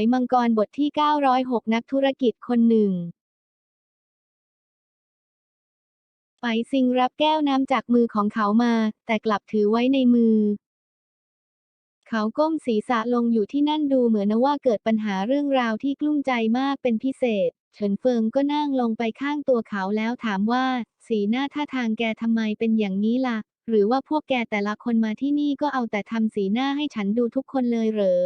ยมังกรบทที่ 906 นักธุรกิจคนหนึ่งไปซิงรับแก้วน้ำจากมือของเขามา แต่กลับถือไว้ในมือ เขาก้มศีรษะลงอยู่ที่นั่นดูเหมือนว่าเกิดปัญหาเรื่องราวที่กลุ้มใจมากเป็นพิเศษ เฉินเฟิงก็นั่งลงไปข้างตัวเขาแล้วถามว่า สีหน้าท่าทางแกทำไมเป็นอย่างนี้ล่ะ หรือว่าพวกแกแต่ละคนมาที่นี่ก็เอาแต่ทำสีหน้าให้ฉันดูทุกคนเลยเหรอ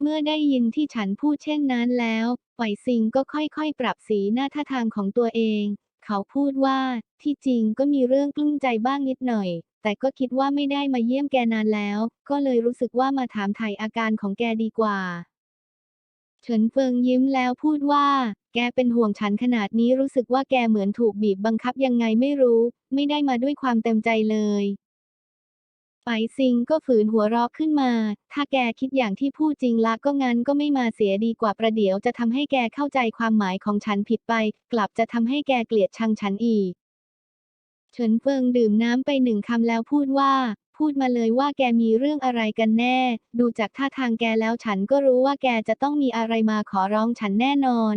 เมื่อได้ยินที่ฉันพูดเช่นนั้นแล้วไปซิงก็ค่อยๆ ปรับสีหน้าท่าทางของตัวเอง เขาพูดว่า ที่จริงก็มีเรื่องกลุ้มใจบ้างนิดหน่อย แต่ก็คิดว่าไม่ได้มาเยี่ยมแกนานแล้ว ก็เลยรู้สึกว่ามาถามไถ่อาการของแกดีกว่า เฉินเฟิงยิ้มแล้วพูดว่า แกเป็นห่วงฉันขนาดนี้รู้สึกว่าแกเหมือนถูกบีบบังคับยังไงไม่รู้ ไม่ได้มาด้วยความเต็มใจเลย ไปซิงก็ฝืนหัวเราะขึ้นมา ถ้าแกคิดอย่างที่พูดจริงละก็งั้นก็ไม่มาเสียดีกว่าประเดี๋ยวจะทำให้แกเข้าใจความหมายของฉันผิดไป กลับจะทำให้แกเกลียดชังฉันอีก เฉินเฟิงดื่มน้ำไปหนึ่งคำแล้วพูดว่า พูดมาเลยว่าแกมีเรื่องอะไรกันแน่ ดูจากท่าทางแกแล้วฉันก็รู้ว่าแกจะต้องมีอะไรมาขอร้องฉันแน่นอน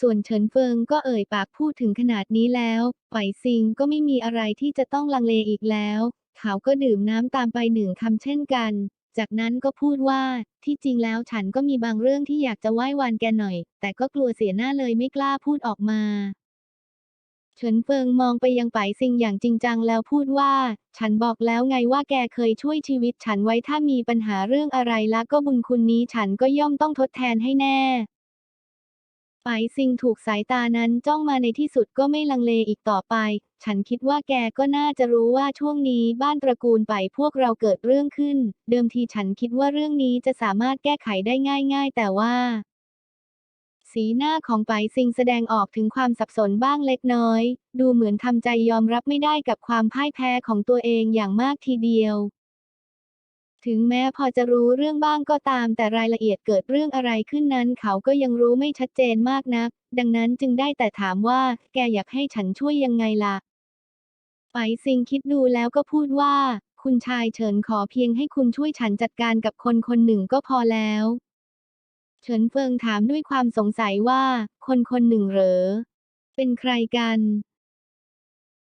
ส่วนเฉินเฟิงก็เอ่ยปากพูดถึงขนาดนี้แล้วไปซิงก็ไม่มีอะไรที่จะต้องลังเลอีกแล้ว เขาก็ดื่มน้ำตามไปหนึ่งคำเช่นกัน จากนั้นก็พูดว่าที่จริงแล้วฉันก็มีบางเรื่องที่อยากจะไหว้วานแกหน่อย แต่ก็กลัวเสียหน้าเลยไม่กล้าพูดออกมาเฉินเฟิงมองไปยังไปซิงอย่างจริงจังแล้วพูดว่า ฉันบอกแล้วไงว่าแกเคยช่วยชีวิตฉันไว้ถ้ามีปัญหาเรื่องอะไรแล้วก็บุญคุณนี้ฉันก็ย่อมต้องทดแทนให้แน่ ไปซิงถูกสายตานั้นจ้องมาในที่สุดก็ไม่ลังเลอีกต่อไป ฉันคิดว่าแกก็น่าจะรู้ว่าช่วงนี้บ้านตระกูลไปพวกเราเกิดเรื่องขึ้น เดิมทีฉันคิดว่าเรื่องนี้จะสามารถแก้ไขได้ง่าย ๆ แต่ว่า สีหน้าของไปซิงแสดงออกถึงความสับสนบ้างเล็กน้อย ดูเหมือนทำใจยอมรับไม่ได้กับความพ่ายแพ้ของตัวเองอย่างมากทีเดียว ถึงแม้พอจะรู้เรื่องบ้างก็ตามแต่รายละเอียดเกิดเรื่องอะไรขึ้นนั้นเขาก็ยังรู้ไม่ชัดเจนมากนัก ดังนั้นจึงได้แต่ถามว่า แกอยากให้ฉันช่วยยังไงล่ะไปซิงคิดดูแล้วก็พูดว่า คุณชายเฉินขอเพียงให้คุณช่วยฉันจัดการกับคนคนหนึ่งก็พอแล้ว เฉินเฟิงถามด้วยความสงสัยว่า คนคนหนึ่งเหรอ เป็นใครกัน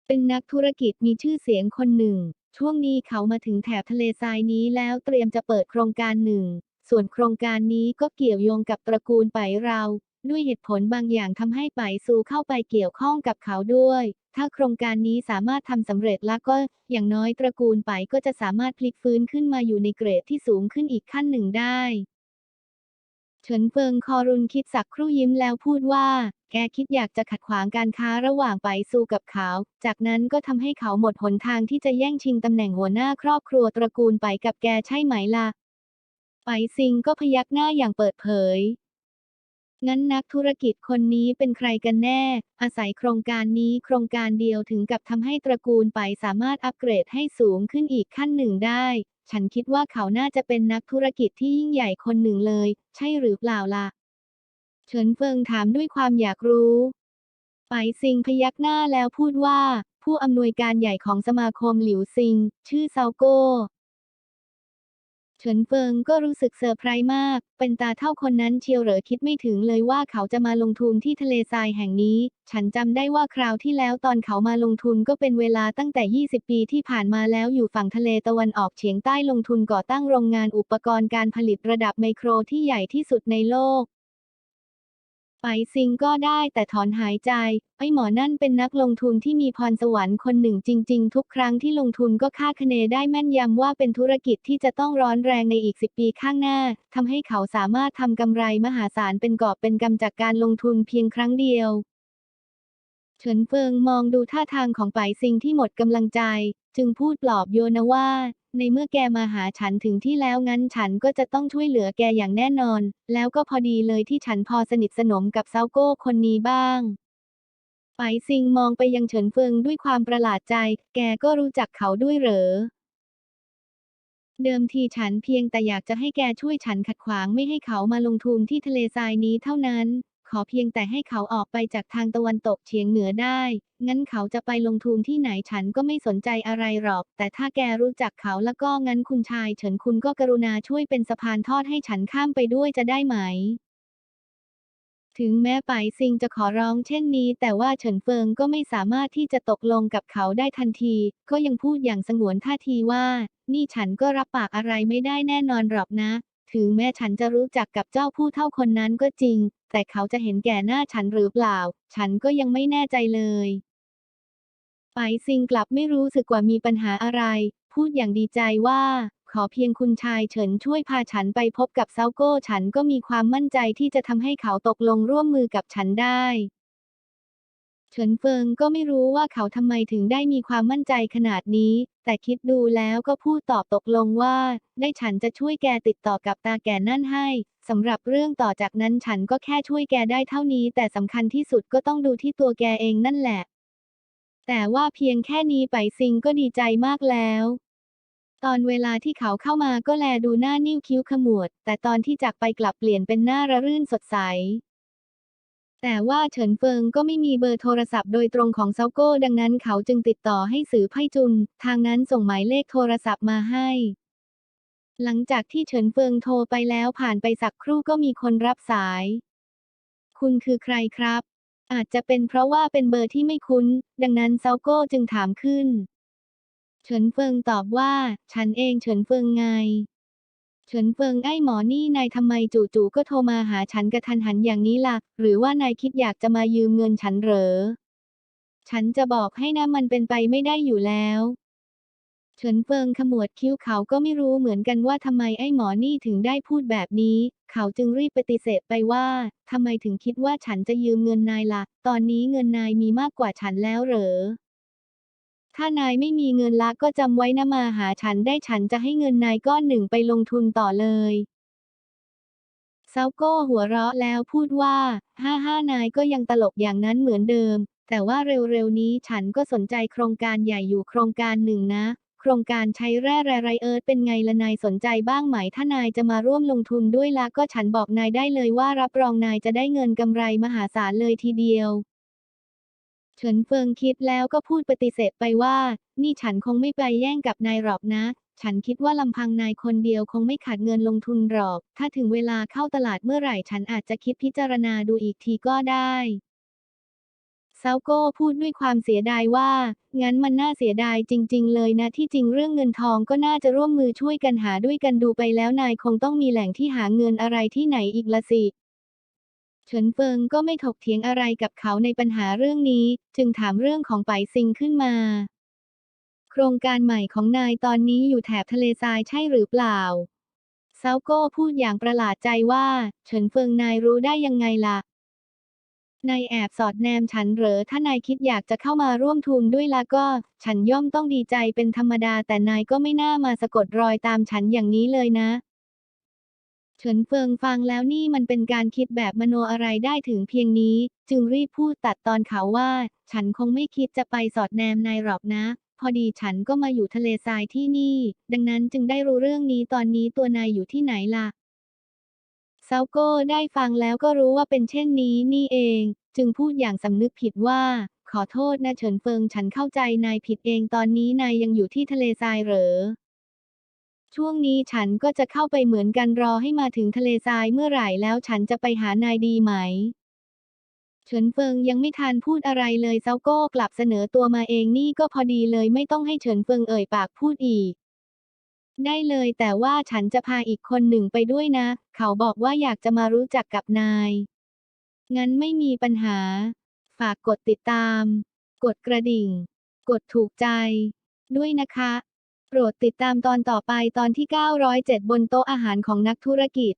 เป็นนักธุรกิจมีชื่อเสียงคนหนึ่ง ช่วงนี้เขามาถึงแถบทะเลทรายนี้แล้วเตรียมจะเปิดโครงการหนึ่ง ส่วนโครงการนี้ก็เกี่ยวโยงกับตระกูลไปเรา ด้วยเหตุผลบางอย่างทำให้ไปซูเข้าไปเกี่ยวข้องกับเขาด้วย ถ้าโครงการนี้สามารถทำสำเร็จแล้วก็ อย่างน้อยตระกูลไปก็จะสามารถพลิกฟื้นขึ้นมาอยู่ในเกรดที่สูงขึ้นอีกขั้นหนึ่งได้ เฉินเฟิงคอรุนคิดสักครู่ยิ้มแล้วพูดว่า แกคิดอยากจะขัดขวางการค้าระหว่างไปซูกับเขา จากนั้นก็ทำให้เขาหมดหนทางที่จะแย่งชิงตำแหน่งหัวหน้าครอบครัวตระกูลไปกับแกใช่ไหมล่ะ ไปซิงก็พยักหน้าอย่างเปิดเผย งั้นนักธุรกิจคนนี้เป็นใครกันแน่ อาศัยโครงการนี้โครงการเดียวถึงกับทำให้ตระกูลไปสามารถอัปเกรดให้สูงขึ้นอีกขั้นหนึ่งได้ ฉันคิดว่าเขาน่าจะเป็นนักธุรกิจที่ยิ่งใหญ่คนหนึ่งเลย ใช่หรือเปล่าล่ะ เฉินเฟิงถามด้วยความอยากรู้ไปซิงพยักหน้าแล้วพูดว่า ผู้อำนวยการใหญ่ของสมาคมหลิวซิง ชื่อเซาโก้เฉินเฟิงก็รู้สึกเซอร์ไพรส์มาก เป็นตาเท่าคนนั้นเชียวเหรอคิดไม่ถึงเลยว่าเขาจะมาลงทุนที่ทะเลทรายแห่งนี้ ฉันจำได้ว่าคราวที่แล้วตอนเขามาลงทุนก็เป็นเวลาตั้งแต่ 20 ปีที่ผ่านมาแล้วอยู่ฝั่งทะเลตะวันออกเฉียงใต้ลงทุนก่อตั้งโรงงานอุปกรณ์การผลิตระดับไมโครที่ใหญ่ที่สุดในโลก ไปซิงก็ได้แต่ถอนหายใจ ไอ้หมอนั่นเป็นนักลงทุนที่มีพรสวรรค์คนหนึ่งจริง ๆ ทุกครั้งที่ลงทุนก็คาดคะเนได้แม่นยำว่าเป็นธุรกิจที่จะต้องร้อนแรงในอีก 10 ปีข้างหน้าทำให้เขาสามารถทำกำไรมหาศาลเป็นกอบเป็นกำจากการลงทุนเพียงครั้งเดียว เฉินเฟิงมองดูท่าทางของไปซิงที่หมดกำลังใจ จึงพูดปลอบโยนว่า ในเมื่อแกมาหาฉันถึงที่แล้วงั้นฉันก็จะต้องช่วยเหลือแกอย่างแน่นอน แล้วก็พอดีเลยที่ฉันพอสนิทสนมกับเซาโก้คนนี้บ้างไปซิงมองไปยังเฉินเฟิงด้วยความประหลาดใจ แกก็รู้จักเขาด้วยเหรอ เดิมทีฉันเพียงแต่อยากจะให้แกช่วยฉันขัดขวางไม่ให้เขามาลงทุนที่ทะเลทรายนี้เท่านั้น ขอเพียงแต่ให้เขาออกไปจากทางตะวันตกเฉียงเหนือได้ งั้นเขาจะไปลงทุนที่ไหนฉันก็ไม่สนใจอะไรหรอก แต่ถ้าแกรู้จักเขาแล้วก็งั้นคุณชาย เฉินคุณก็กรุณาช่วยเป็นสะพานทอดให้ฉันข้ามไปด้วยจะได้ไหม ถึงแม้ไปซิงจะขอร้องเช่นนี้ แต่ว่าเฉินเฟิงก็ไม่สามารถที่จะตกลงกับเขาได้ทันที ก็ยังพูดอย่างสงวนท่าทีว่า นี่ฉันก็รับปากอะไรไม่ได้แน่นอนหรอกนะ ถึงแม้ฉันจะรู้จักกับเจ้าผู้เท่าคนนั้นก็จริง แต่เขาจะเห็นแก่หน้าฉันหรือเปล่า ฉันก็ยังไม่แน่ใจเลยไปายซิงกลับไม่รู้สึกว่ามีปัญหาอะไร พูดอย่างดีใจว่า ขอเพียงคุณชายเฉินช่วยพาฉันไปพบกับเซาโก้ ฉันก็มีความมั่นใจที่จะทำให้เขาตกลงร่วมมือกับฉันได้ เฉินเฟิงก็ไม่รู้ว่าเขาทำไมถึงได้มีความมั่นใจขนาดนี้ แต่คิดดูแล้วก็พูดตอบตกลงว่า ได้ฉันจะช่วยแกติดต่อกับตาแก่นั่นให้สำหรับเรื่องต่อจากนั้นฉันก็แค่ช่วยแกได้เท่านี้ แต่สำคัญที่สุดก็ต้องดูที่ตัวแกเองนั่นแหละ แต่ว่าเพียงแค่นี้ไปซิงก็ดีใจมากแล้วตอนเวลาที่เขาเข้ามาก็แลดูหน้านิ้วคิ้วขมวด แต่ตอนที่จากไปกลับเปลี่ยนเป็นหน้าระรื่นสดใส แต่ว่าเฉินเฟิงก็ไม่มีเบอร์โทรศัพท์โดยตรงของเซาโก้ ดังนั้นเขาจึงติดต่อให้สือไพจุน ทางนั้นส่งหมายเลขโทรศัพท์มาให้ หลังจากที่เฉินเฟิงโทรไปแล้วผ่านไปสักครู่ก็มีคนรับสาย คุณคือใครครับ อาจจะเป็นเพราะว่าเป็นเบอร์ที่ไม่คุ้น ดังนั้นเซาโก้จึงถามขึ้น เฉินเฟิงตอบว่า ฉันเองเฉินเฟิงไง เฉินเฟิงไอ้หมอนี่นายทำไมจู่ๆก็โทรมาหาฉันกระทันหันอย่างนี้ล่ะ หรือว่านายคิดอยากจะมายืมเงินฉันเหรอ ฉันจะบอกให้นะมันเป็นไปไม่ได้อยู่แล้วเฉินเฟิงขมวดคิ้วเขาก็ไม่รู้เหมือนกันว่าทำไมไอ้หมอนี่ถึงได้พูดแบบนี้ เขาจึงรีบปฏิเสธไปว่าทำไมถึงคิดว่าฉันจะยืมเงินนายละ่ะ ตอนนี้เงินนายมีมากกว่าฉันแล้วเหรอ ถ้านายไม่มีเงินละก็จำไว้นะมาหาฉันได้ฉันจะให้เงินนายก้อนหนึ่งไปลงทุนต่อเลยเซาโก้หัวเราะแล้วพูดว่า ห้าห้านายก็ยังตลกอย่างนั้นเหมือนเดิม แต่ว่าเร็วๆนี้ฉันก็สนใจโครงการใหญ่อยู่โครงการหนึ่งนะ โครงการใช้แร่แร่ไรเอิร์ธเป็นไงละนายสนใจบ้างไหม ถ้านายจะมาร่วมลงทุนด้วยละก็ฉันบอกนายได้เลยว่ารับรองนายจะได้เงินกำไรมหาศาลเลยทีเดียว เฉินเฟิงคิดแล้วก็พูดปฏิเสธไปว่า นี่ฉันคงไม่ไปแย่งกับนายหรอกนะ ฉันคิดว่าลำพังนายคนเดียวคงไม่ขาดเงินลงทุนหรอก ถ้าถึงเวลาเข้าตลาดเมื่อไหร่ฉันอาจจะคิดพิจารณาดูอีกทีก็ได้เซาโก้พูดด้วยความเสียดายว่า งั้นมันน่าเสียดายจริง ๆ เลยนะ ที่จริงเรื่องเงินทองก็น่าจะร่วมมือช่วยกันหาด้วยกันดูไปแล้วนายคงต้องมีแหล่งที่หาเงินอะไรที่ไหนอีกละสิ เฉินเฟิงก็ไม่ถกเถียงอะไรกับเขาในปัญหาเรื่องนี้ จึงถามเรื่องของไปซิงขึ้นมา โครงการใหม่ของนายตอนนี้อยู่แถบทะเลทรายใช่หรือเปล่าเซาโก้พูดอย่างประหลาดใจว่า เฉินเฟิงนายรู้ได้ยังไงล่ะ นายแอบสอดแนมฉันเหรอถ้านายคิดอยากจะเข้ามาร่วมทุนด้วยละก็ ฉันย่อมต้องดีใจเป็นธรรมดาแต่นายก็ไม่น่ามาสะกดรอยตามฉันอย่างนี้เลยนะ เฉินเฟิงฟังแล้วนี่มันเป็นการคิดแบบมโนอะไรได้ถึงเพียงนี้ จึงรีบพูดตัดตอนเขาว่า ฉันคงไม่คิดจะไปสอดแนมนายหรอกนะ พอดีฉันก็มาอยู่ทะเลทรายที่นี่ ดังนั้นจึงได้รู้เรื่องนี้ตอนนี้ตัวนายอยู่ที่ไหนล่ะเซาโก้ได้ฟังแล้วก็รู้ว่าเป็นเช่นนี้นี่เอง จึงพูดอย่างสำนึกผิดว่า ขอโทษนะเฉินเฟิงฉันเข้าใจนายผิดเองตอนนี้นายยังอยู่ที่ทะเลทรายเหรอ ช่วงนี้ฉันก็จะเข้าไปเหมือนกันรอให้มาถึงทะเลทรายเมื่อไหร่แล้วฉันจะไปหานายดีไหม เฉินเฟิงยังไม่ทันพูดอะไรเลยเซาโก้กลับเสนอตัวมาเองนี่ก็พอดีเลยไม่ต้องให้เฉินเฟิงเอ่ยปากพูดอีก ได้เลยแต่ว่าฉันจะพาอีกคนหนึ่งไปด้วยนะ เขาบอกว่าอยากจะมารู้จักกับนาย งั้นไม่มีปัญหา ฝากกดติดตาม กดกระดิ่ง กดถูกใจ ด้วยนะคะ โปรดติดตามตอนต่อไปตอนที่ 907 บนโต๊ะอาหารของนักธุรกิจ